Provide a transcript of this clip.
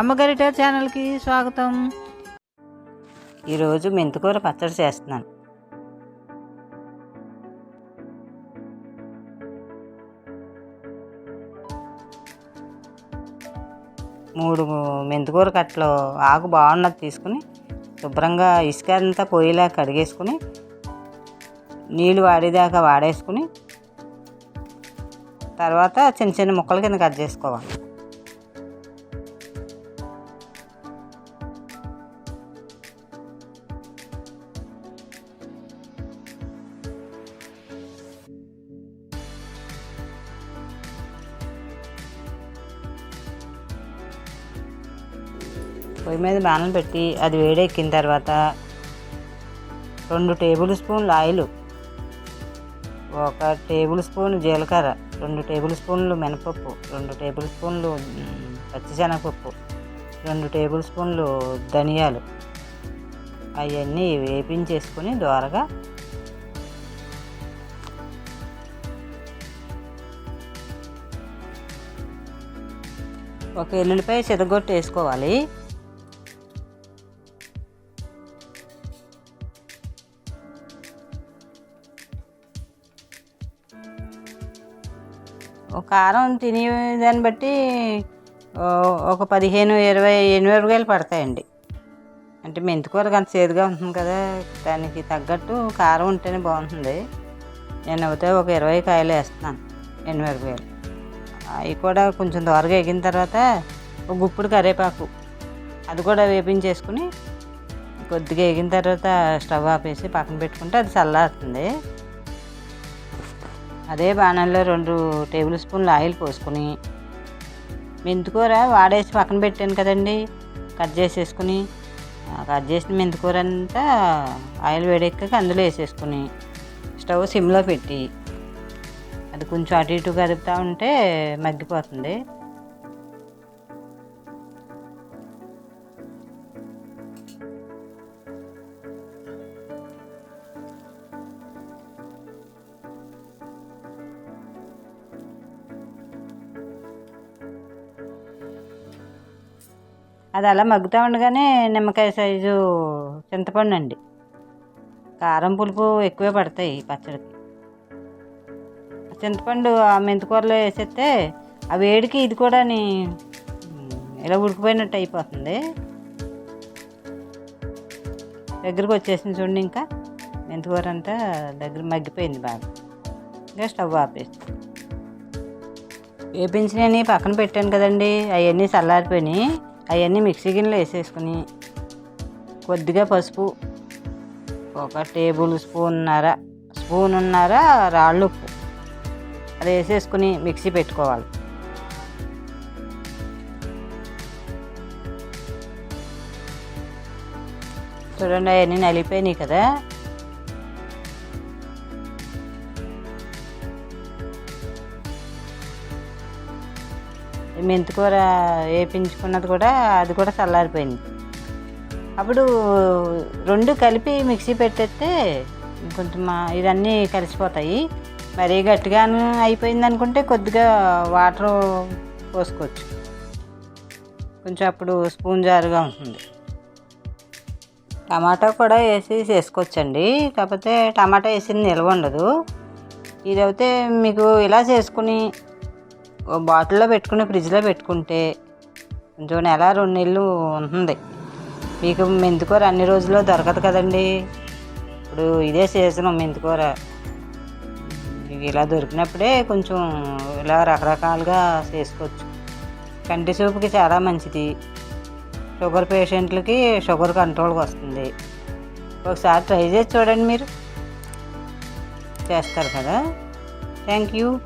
అమ్మగారిట ఛానల్కి స్వాగతం. ఈరోజు మెంతికూర పచ్చడి చేస్తున్నాను. మూడు మెంతికూర కట్టలు ఆకు బాగున్నది తీసుకుని శుభ్రంగా ఇసుక అంతా పొయ్యిలా కడిగేసుకుని నీళ్ళు వాడేదాకా వాడేసుకుని తర్వాత చిన్న చిన్న ముక్కల కింద కట్ చేసుకోవాలి. పొయ్యి మీద బాణం పెట్టి అది వేడెక్కిన తర్వాత రెండు టేబుల్ స్పూన్లు ఆయిల్ ఒక టేబుల్ స్పూన్ జీలకర్ర రెండు టేబుల్ స్పూన్లు మినపప్పు రెండు టేబుల్ స్పూన్లు పచ్చిశనగపప్పు రెండు టేబుల్ స్పూన్లు ధనియాలు. అవన్నీ వేపించేసుకుని దోరగా ఒక ఎల్లుల్లిపాయ చితగొట్టు వేసుకోవాలి కారం తినే దాన్ని బట్టి ఒక పదిహేను ఇరవై ఎనిమిరపకాయలు పడతాయండి. అంటే మెంతికూర అంత చేదుగా ఉంటుంది కదా దానికి తగ్గట్టు కారం ఉంటేనే బాగుంటుంది. నేను అయితే ఒక ఇరవై కాయలు వేస్తున్నాను ఎనిమిరపకాయలు అవి కూడా కొంచెం దోరగా ఎగిన తర్వాత ఒక గుప్పుడు కరివేపాకు అది కూడా వేపించేసుకుని కొద్దిగా ఎగిన తర్వాత స్టవ్ ఆపేసి పక్కన పెట్టుకుంటే అది చల్లారుతుంది. అదే బాణంలో రెండు టేబుల్ స్పూన్లు ఆయిల్ పోసుకుని మెంతికూర వాడేసి పక్కన పెట్టాను కదండి. కట్ చేసేసుకుని ఆ కట్ చేసిన మెంతికూర అంతా ఆయిల్ వేడెక్కక అందులో వేసేసుకుని స్టవ్ సిమ్లో పెట్టి అది కొంచెం అటు ఇటు కదుపుతూ ఉంటే మగ్గిపోతుంది. అది అలా మగ్గుతూ ఉండగానే నిమ్మకాయ సైజు చింతపండు అండి కారం పులుపు ఎక్కువే పడతాయి పచ్చడికి. చింతపండు ఆ మెంతికూరలో వేసేస్తే ఆ వేడికి ఇది కూడా ఇలా ఉడికిపోయినట్టు అయిపోతుంది. దగ్గరకు వచ్చేసింది చూడండి ఇంకా. మెంతికూర అంతా దగ్గర మగ్గిపోయింది బాగా. ఇంకా స్టవ్ ఆపేసి. వేపించినవి పక్కన పెట్టాను కదండి అవన్నీ చల్లారిపోయినాయి. అవన్నీ మిక్సీ గిన్నెలో వేసేసుకుని కొద్దిగా పసుపు ఒక టేబుల్ స్పూన్నర స్పూనున్నర రాళ్ళు ఉప్పు. అది వేసేసుకుని మిక్సీ పెట్టుకోవాలి. చూడండి అవన్నీ నలిపోయినాయి కదా. మెంతికూర వేపించుకున్నది కూడా అది కూడా చల్లారిపోయింది. అప్పుడు రెండు కలిపి మిక్సీ పెట్టేస్తే కొంచెం ఇవన్నీ కలిసిపోతాయి. మరీ గట్టిగాను అయిపోయింది అనుకుంటే కొద్దిగా వాటర్ పోసుకోవచ్చు. కొంచెం అప్పుడు స్పూన్ జారుగా ఉంటుంది. టమాటా కూడా వేసి చేసుకోవచ్చండి. కాకపోతే టమాటా వేసింది నిల్వ ఉండదు. ఇదైతే మీకు ఇలా చేసుకుని బాటిల్లో పెట్టుకుని ఫ్రిడ్జ్లో పెట్టుకుంటే కొంచెం నెల రెండు నెలలు ఉంటుంది. మీకు మెంతికూర అన్ని రోజుల్లో దొరకదు కదండి. ఇప్పుడు ఇదే సీజన్ మెంతికూర. ఇవి ఇలా దొరికినప్పుడే కొంచెం ఇలా రకరకాలుగా చేసుకోవచ్చు. కంటి చూపుకి చాలా మంచిది. షుగర్ పేషెంట్లకి షుగర్ కంట్రోల్కి వస్తుంది. ఒకసారి ట్రై చేసి చూడండి మీరు. చేస్తారు కదా. Thank you.